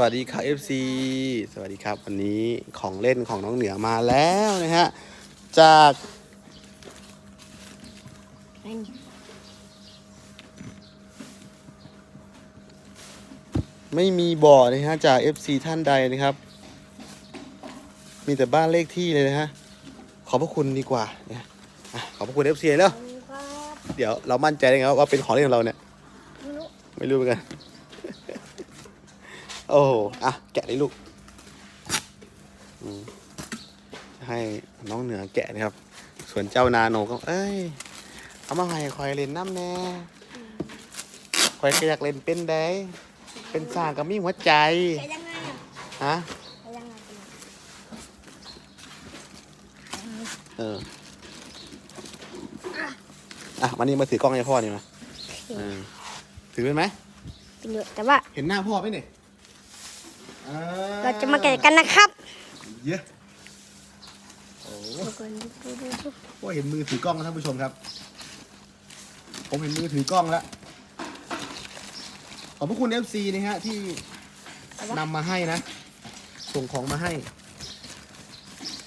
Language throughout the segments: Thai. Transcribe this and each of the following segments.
วัสดีครับ FC สวัสดีครับ วันนี้ของเล่นของน้องเหนือมาแล้วนะฮะ จากไม่มีบ่อนะฮะจาก FC ท่านใดนะครับ มีแต่บ้านเลขที่เลยนะฮะ ขอบพระคุณดีกว่าเนี่ยอะขอบพระคุณ FC แล้ว เดี๋ยวเรามั่นใจได้ไงว่าเป็นของเล่นของเราเนี่ย ไม่รู้เหมือนกัน โอ้โหอะแกะเลยลูกอืมให้น้องเหนือแกะนะครับ ส่วนเจ้านาโนก็ เอ้ย เอามาให้คอยเล่นน้ำแน่คอยก็อยากเล่นเป็นได้เป็นสร้างกับมีหัวใจใช้ยังไงอะฮะใช้ยังไงเป็นอะเอออะวันนี้มาถือกล้องให้พ่อนี่มาเออถือเป็นไหมเป็นอยู่แต่ว่า เห็นหน้าพ่อไหมเนี่ยอ่ เราจะมาแกะกันนะครับเยอะโอ้ดูก่อนดูดูดูดูพ่อเห็นมือถือกล้องแล้วท่านผู้ชมครับ ผมเห็นมือถือกล้องแล้ว ขอบพระคุณ FC นะฮะที่นำมาให้นะ ส่งของมาให้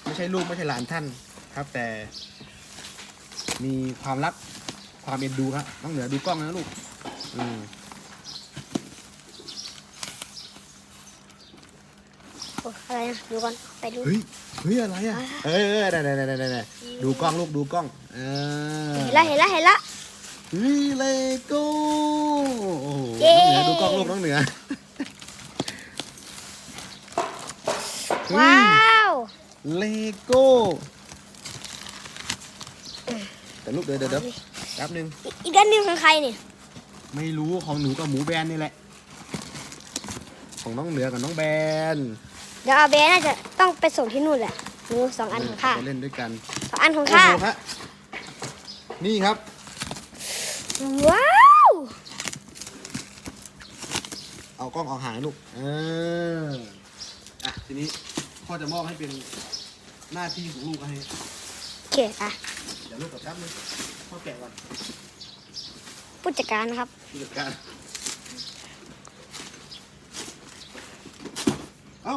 ไม่ใช่ลูกไม่ใช่หลานท่านครับ แต่ มีความรักความเอ็นดูครับน้องเหนือดูกล้องนะลูก อืม อ้อะไรนะดูก่อนไปดู เฮ้ยเฮ้ยอะไรอะเออได้ได้ได้ได้ได้ดูกล้องลูกดูกล้องเออเห็นละเห็นละเห็นละเฮ้ยเลโก้โอ้โหเย้ น้องเหนือดูกล้องลูกน้องเหนือเฮ้ว้ายวเลโก้แต่ลูกเดี๋ยวเดี๋ยวเดี๋ยวแป๊บนึง อีกอีกด้านหนึงของใครเนี่ยไม่รู้ของหนูกับหมูแบนนี่แหละ ของน้องเหนือกับน้องแบนเดี๋ยวอาเบน่าจะต้องไปส่งที่นู่นแหละหนูสองอันของข้าจะเล่นด้วยกันสองอันของโอ้ข้าโหฮะนี่ครับ ว้าวเอากล้องออกหายลูกเอออะทีนี้พ่อจะมอบให้เป็นหน้าที่ของลูกให้โอเคอะเดี๋ยวลูกกับแป๊บนึงพ่อแกะก่อนผู้จัดการนะครับผู้จัดการเอ้า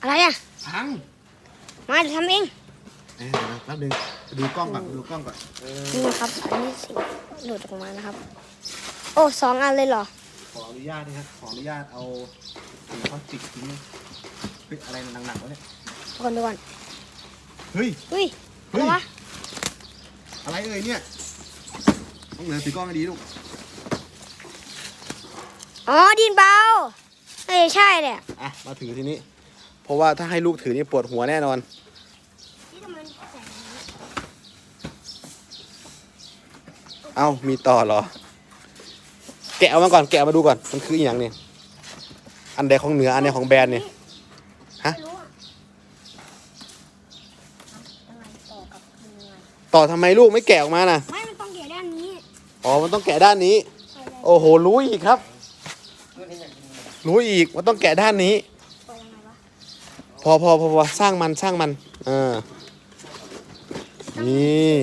อะไรอะ พังมาเดี๋ยวทำเองเอ้ยเดี๋ยวนะแป๊บนึงดูกล้องก่อนดูกล้องก่อนเออนี่นะครับอันนี้สิหลุดออกมานะครับ โอ้สองอันเลยเหรอขออนุญาตนะครับขออนุญาตเอาถุงพลาสติกทิ้งเฮ้ยอะไรหนักๆวะเนี่ยดูก่อนดูก่อนเฮ้ย อุ้ยอะเฮ้ไรย วะอะไรเอ่ยเนี่ยต้องเหนือถือกล้องให้ดีลูกอ๋อดินเบาเอ้ยใช่เลยอะมาถือทีนี้เพ ราะว่าถ้าให้ลูกถือนี่ปวดหัวแน่นอน เอ้ามีต่อเหรอ แกะเอามาก่อนแกะมาดูก่อน มันคืออหย่างเนี่ยอันใดของเหนืออันใดของแบรนด์เนี่ยฮะไม่รู้อยังไงต่อกับยังไงต่อทำไมลูกไม่แกะออกมาน่ะไม่มันต้องเกี่ยวด้านนี้ อ๋อ มันต้องแกะด้านนี้ใช่เลยโอ้โห รู้อีกครับ รู้อีกว่าต้องแกะด้านนี้ต่อยังไงวะ พอพอพอพอสร้างมันสร้างมันเออนี่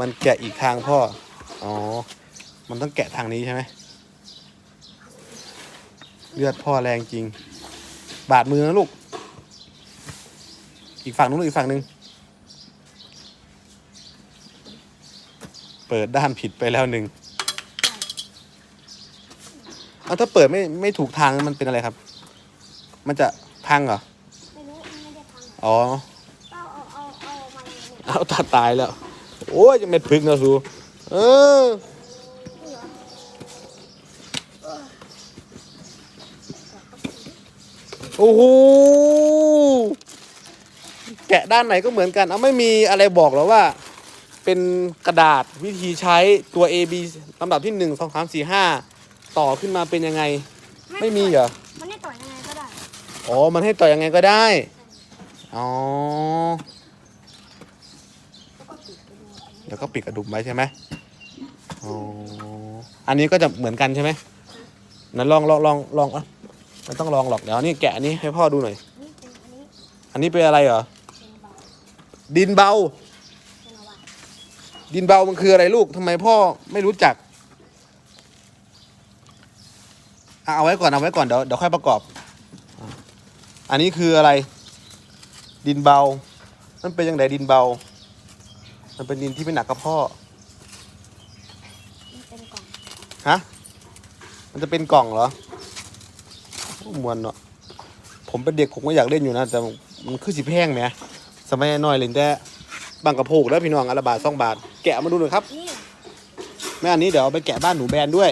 มันแกะอีกทางพ่อ อ๋อ มันต้องแกะทางนี้ใช่ไหม เลือดพ่อแรงจริง บาดมือนะลูก อีกฝั่งนู้นอีกฝั่งหนึ่ง เปิดด้านผิดไปแล้วหนึ่ง เอาถ้าเปิดไม่ไม่ถูกทางมันเป็นอะไรครับ มันจะพังเหรอ ไม่รู้มันไม่ได้พังอ๋อ เอาเอาเอาเอามาเลยเนี่ยเอาตาตายแล้ว โอ้ยจะเม็ดพึกนะสูเออโอ้โห แกะด้านไหนก็เหมือนกัน เอาไม่มีอะไรบอกหรอว่า เป็นกระดาษวิธีใช้ตัว A B ลำดับที่หนึ่งสองสามสี่ห้า ต่อขึ้นมาเป็นยังไง ไม่มีเหรอ มันได้ต่อยังไงก็ได้ อ๋อ มันให้ต่อยังไงก็ได้ อ๋อแล้วก็ปิดไปดูอันนี้แล้วก็ปิดกระดุมไว้ใช่ไหมอ๋อ อันนี้ก็จะเหมือนกันใช่ไหมนั้นลองลองลองลองอะไม่ต้องลองหรอกเดี๋ยวนี่แกะอันนี้ให้พ่อดูหน่อยนี่เป็นอันนี้อันนี้เป็นอะไรเหรอเป็นเบาดินเบาเป็นเอาวะดินเบามันคืออะไรลูกทำไมพ่อไม่รู้จัก ม อะเอาไว้ก่อนเอาไว้ก่อนเดี๋ยวเดี๋ยวค่อยประกอบอะอันนี้คืออะไร ดินเบา มันเป็นยังไงดินเบา มันเป็นดินที่ไม่หนักกระเพาะมันเป็นกล่องฮะ มันจะเป็นกล่องเหรอโอ้มวนเนาะ ผมเป็นเด็กผมก็อยากเล่นอยู่นะ แต่มันคือสิแพงไหมสมัยน้อยเล่นแต่บางกระโพกแล้วพี่น้องอนละบาทสองบาท แกะมาดูหน่อยครับ นี่ แม่อันนี้เดี๋ยวเอาไปแกะบ้านหนูแบนด้วย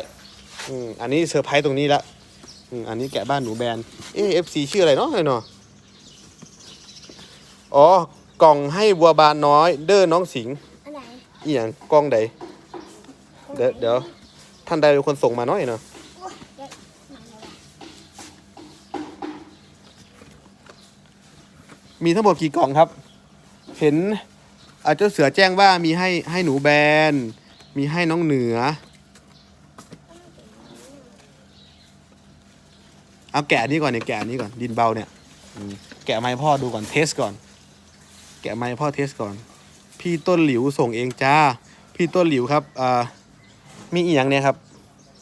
อืมอันนี้เซอร์ไพรส์ตรงนี้ละอืมอันนี้แกะบ้านหนูแบนเอฟซีชื่ออะไรเนาะไอ้เนาะอ๋อกล่องให้บัวบานน้อย เด้อน้องสิงห์อันไหนอีหยังกล่องใดเดี๋ยวเดี๋ยวท่านใดเป็นคนส่งมาน้อยเนาะโอ้ยเด็กหนังอะไรวะมีทั้งหมดกี่กล่องครับ เห็นอาเจ้าเสือแจ้งว่ามีให้ให้หนูแบนมีให้น้องเหนือ เอาแกะนี้ก่อนเนี่ยแกะนี้ก่อนดินเบาเนี่ยแกะไม้พ่อดูก่อนเทสก่อน แกะไม้พ่อเทสก่อน พี่ต้นหลิวส่งเองจ้า พี่ต้นหลิวครับอ่ามีอีกอย่างเนี่ยครับ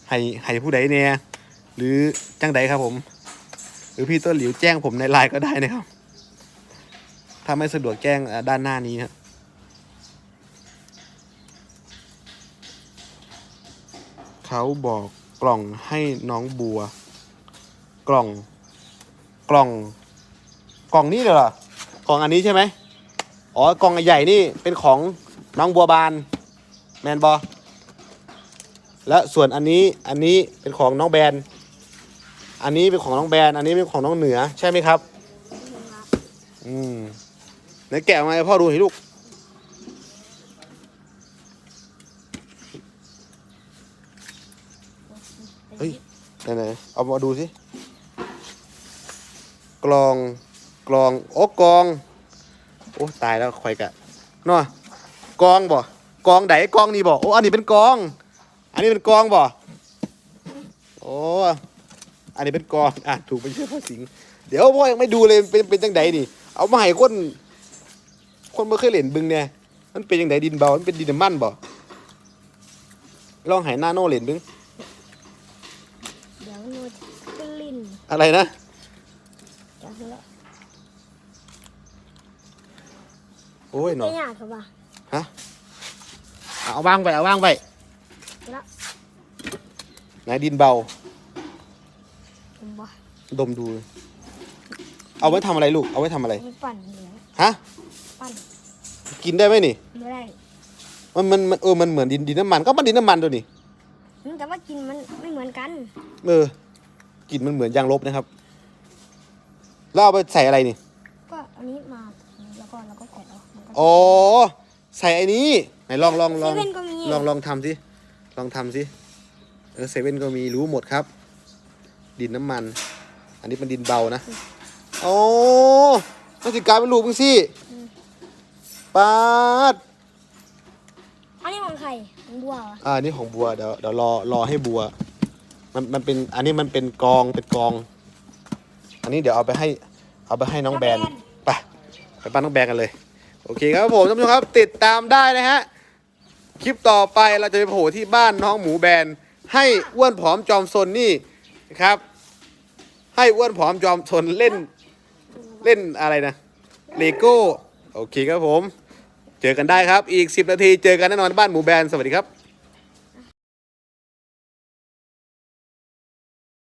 ให้ให้ผู้ใดเนี่ยหรือจังใดครับผม หรือพี่ต้นหลิวแจ้งผมในไลน์ก็ได้นะครับ ถ้าไม่สะดวกแจ้งด้านหน้านี้ครับเขาบอกกล่องให้น้องบัว กล่องกล่องกล่องนี้เหรอกล่องอันนี้ใช่ไหมอ๋อกล่องใหญ่นี่เป็นของน้องบัวบานแมนบอและส่วนอันนี้อันนี้เป็นของน้องแบน อันนี้เป็นของน้องแบน อันนี้เป็นของน้องเหนือใช่ไหมครับ อืมไหนแกะมาให้พ่อดูให้ลูก เฮ้ยไหนไหนเอามาดูสิ กลองกลองโอ้กลองโอ้ตายแล้วคอยกะเนาะกองบ่กองไหนกองนี่บ่โอ้อันนี้เป็นกอง อันนี้เป็นกองบ่โอ้อันนี้เป็นกองอะถูกไม่ใช่พ่อสิงห์เดี๋ยวพ่อยังไม่ดูเลยเป็นเป็นจังไดนี่ เอามาให้คนคนไม่เคยเล่นบึงเนี่ยมันเป็นจังไดดินเบามันเป็นดินน้ำมันบ่ลองใหายหน้าโน่เล่นบึงเดี๋ยวหนูกลิ้นอะไรนะ เดี๋ยวให้แล้ว โอ้ยหนอไม่ยากครับว่ะเอาวางไปเอาวางไปแล้วไหนดินเบา ผมบอกดมดู เอาไว้ทำอะไรลูก เอาไว้ทำอะไรให้ปั่นเหลืองฮะ ปั่นกินได้ไหมนี่ ไม่ได้มันมันมันเออ มันเหมือนดินดินน้ำมัน ก็มันดินน้ำมันตัวนี้ อืมแต่ว่ากินมันไม่เหมือนกันเออกลิ่นมันเหมือนยางลบนะครับ แล้วเอาไปใส่อะไรนี่ ก็อันนี้มาแล้วก็แล้วก็กดเอามันก็อ๋อ ใส่ไอ้นี้ไหนลองลองลองเซเว่นก็มี ลองลองทำสิ ลองทำสิ เออเซเว่นก็มีรู้หมดครับ ดินน้ำมัน อันนี้เป็นดินเบานะโอ้มันสิกลายเป็นลูกมึงสิปาด อันนี้ของใครของบัวเหรออ่าอันนี้ของบัวเดี๋ยวเดี๋ยวรอรอให้บัว มันมันเป็นอันนี้มันเป็นกองเป็นกอง อันนี้เดี๋ยวเอาไปให้ เอาไปให้น้องแบนไปไปบ้านน้องแบนกันเลย โอเคครับผมท่านผู้ชมครับติดตามได้นะฮะคลิปต่อไปเราจะไปโผล่ที่บ้านน้องหมูแบน ให้อ้วนผอมจอมซนนี่นะครับ ให้อ้วนผอมจอมซนเล่นเล่นอะไรนะเลโก้โอเคครับผม เจอกันได้ครับอีก 10 นาทีเจอกันแน่นอนบ้านหมูแบนสวัสดีครับ